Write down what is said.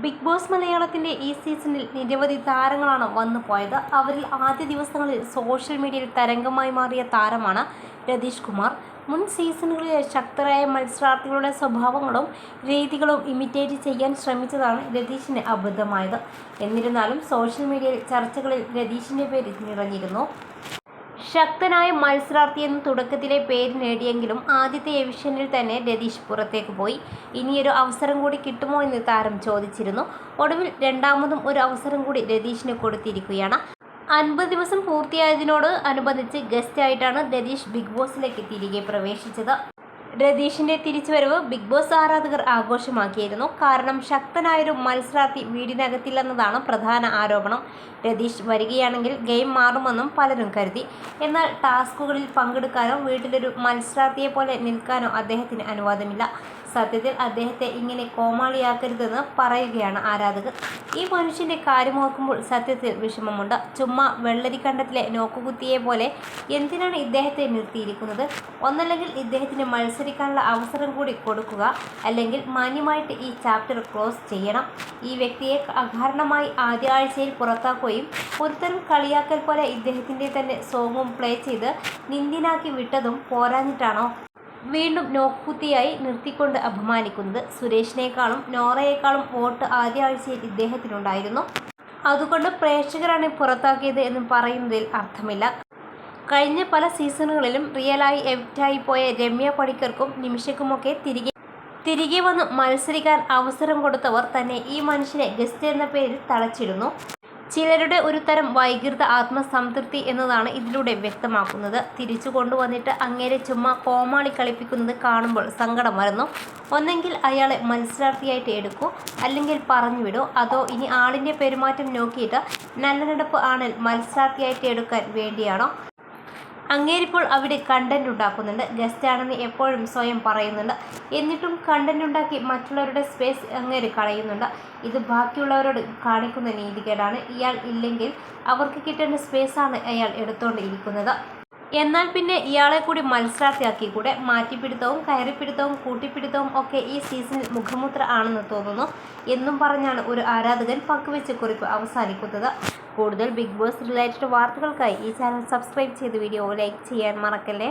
Big boss മലയാളത്തിന്റെ ഈ സീസണിൽ നിരവധി താരങ്ങളാണ് വന്നു പോയത്. അവരിൽ ആദ്യ ദിവസങ്ങളിൽ സോഷ്യൽ മീഡിയയിൽ തരംഗമായി മാറിയ താരമാണ് രതീഷ് കുമാർ. മുൻ സീസണുകളിലെ ശക്തരായ മത്സരാർത്ഥികളുടെ സ്വഭാവങ്ങളും രീതികളും ഇമിറ്റേറ്റ് ചെയ്യാൻ ശ്രമിച്ചതാണ് രതീഷിന് അബദ്ധമായത്. എന്നിരുന്നാലും സോഷ്യൽ മീഡിയയിൽ ചർച്ചകളിൽ രതീഷിന്റെ പേര് നിറഞ്ഞിരുന്നു. ശക്തനായ മത്സരാർത്ഥിയെന്ന് തുടക്കത്തിലെ പേര് നേടിയെങ്കിലും ആദ്യത്തെ എവിഷനിൽ തന്നെ രതീഷ് പുറത്തേക്ക് പോയി. ഇനിയൊരു അവസരം കൂടി കിട്ടുമോ എന്ന് താരം ചോദിച്ചിരുന്നു. ഒടുവിൽ രണ്ടാമതും ഒരു അവസരം കൂടി രതീഷിന് കൊടുത്തിരിക്കുകയാണ്. അൻപത് ദിവസം പൂർത്തിയായതിനോട് അനുബന്ധിച്ച് ഗസ്റ്റായിട്ടാണ് രതീഷ് ബിഗ് ബോസിലേക്ക് തിരികെ പ്രവേശിച്ചത്. രതീഷിന്റെ തിരിച്ചുവരവ് ബിഗ് ബോസ് ആരാധകർ ആഘോഷമാക്കിയിരുന്നു. കാരണം ശക്തനായൊരു മത്സരാർത്ഥി വീടിനകത്തില്ലെന്നതാണ് പ്രധാന ആരോപണം. രതീഷ് വരികയാണെങ്കിൽ ഗെയിം മാറുമെന്നും പലരും കരുതി. എന്നാൽ ടാസ്കുകളിൽ പങ്കെടുക്കാനോ വീട്ടിലൊരു മത്സരാർത്ഥിയെ പോലെ നിൽക്കാനോ അദ്ദേഹത്തിന് അനുവാദമില്ല. സത്യത്തിൽ അദ്ദേഹത്തെ ഇങ്ങനെ കോമാളിയാക്കരുതെന്ന് പറയുകയാണ് ആരാധകർ. ഈ മനുഷ്യന്റെ കാര്യമോർക്കുമ്പോൾ സത്യത്തിൽ വിഷമമുണ്ട്. ചുമ്മാ വെള്ളരിക്കണ്ടത്തിലെ നോക്കുകുത്തിയെ പോലെ എന്തിനാണ് ഇദ്ദേഹത്തെ നിർത്തിയിരിക്കുന്നത്? ഒന്നല്ലെങ്കിൽ ഇദ്ദേഹത്തിന് മത്സരിക്കാനുള്ള അവസരം കൂടി കൊടുക്കുക അല്ലെങ്കിൽ മാന്യമായിട്ട് ഈ ചാപ്റ്റർ ക്ലോസ് ചെയ്യണം. ഈ വ്യക്തിയെ അകാരണമായി ആദ്യ ആഴ്ചയിൽ പുറത്താക്കുകയും ഒരുത്തരം കളിയാക്കൽ പോലെ ഇദ്ദേഹത്തിന്റെ തന്നെ സോങ്ങും പ്ലേ ചെയ്ത് നിന്ദിനാക്കി വിട്ടതും പോരാഞ്ഞിട്ടാണോ? വീണ്ടും നോക്കുത്തിയായി നിർത്തിക്കൊണ്ട് അപമാനിക്കുന്നത് സുരേഷിനേക്കാളും നോറയേക്കാളും വോട്ട് ആദ്യ ആഴ്ചയിൽ ഇദ്ദേഹത്തിനുണ്ടായിരുന്നു. അതുകൊണ്ട് പ്രേക്ഷകരാണ് പുറത്താക്കിയത് എന്ന് പറയുന്നതിൽ അർത്ഥമില്ല. കഴിഞ്ഞ പല സീസണുകളിലും റിയലായി എവിറ്റായി പോയ രമ്യ പണിക്കർക്കും നിമിഷക്കുമൊക്കെ തിരികെ തിരികെ വന്ന് മത്സരിക്കാൻ അവസരം കൊടുത്തവർ തന്നെ ഈ മനുഷ്യനെ ഗസ്റ്റ് എന്ന പേരിൽ തളച്ചിരുന്നു ചിലരുടെ ഒരു തരം വൈകൃത ആത്മസംതൃപ്തി എന്നതാണ് ഇതിലൂടെ വ്യക്തമാക്കുന്നത്. തിരിച്ചു കൊണ്ടുവന്നിട്ട് അങ്ങേരെ ചുമ്മാ കോമാളി കളിപ്പിക്കുന്നത് കാണുമ്പോൾ സങ്കടം വരുന്നു. ഒന്നെങ്കിൽ അയാളെ മത്സരാർത്ഥിയായിട്ട് എടുക്കൂ അല്ലെങ്കിൽ പറഞ്ഞു വിടൂ. അതോ ഇനി ആളിന്റെ പെരുമാറ്റം നോക്കിയിട്ട് നല്ല നടപ്പ് ആണിൽ മത്സരാർത്ഥിയായിട്ട് എടുക്കാൻ വേണ്ടിയാണോ? അങ്ങേരിപ്പോൾ അവിടെ കണ്ടന്റ് ഉണ്ടാക്കുന്നുണ്ട്. ഗസ്റ്റ് ആണെന്ന് എപ്പോഴും സ്വയം പറയുന്നുണ്ട്. എന്നിട്ടും കണ്ടന്റ് ഉണ്ടാക്കി മറ്റുള്ളവരുടെ സ്പേസ് അങ്ങേര് കളയുന്നുണ്ട്. ഇത് ബാക്കിയുള്ളവരോട് കാണിക്കുന്ന നീതികേടാണ്. ഇയാൾ ഇല്ലെങ്കിൽ അവർക്ക് കിട്ടേണ്ട സ്പേസാണ് അയാൾ എടുത്തുകൊണ്ടിരിക്കുന്നത് എന്നാൽ പിന്നെ ഇയാളെ കൂടി മത്സരാർത്ഥിയാക്കി കൂടെ മാറ്റിപ്പിടുത്തവും കയറിപ്പിടുത്തവും കൂട്ടിപ്പിടുത്തവും ഒക്കെ ഈ സീസണിൽ മുഖമുദ്ര ആണെന്ന് തോന്നുന്നു. എന്നും പറഞ്ഞാണ് ഒരു ആരാധകൻ പങ്കുവെച്ച കുറിപ്പ് അവസാനിക്കുന്നത്. കൂടുതൽ ബിഗ് ബോസ് റിലേറ്റഡ് വാർത്തകൾക്കായി ഈ ചാനൽ സബ്സ്ക്രൈബ് ചെയ്ത് വീഡിയോ ലൈക്ക് ചെയ്യാൻ മറക്കല്ലേ?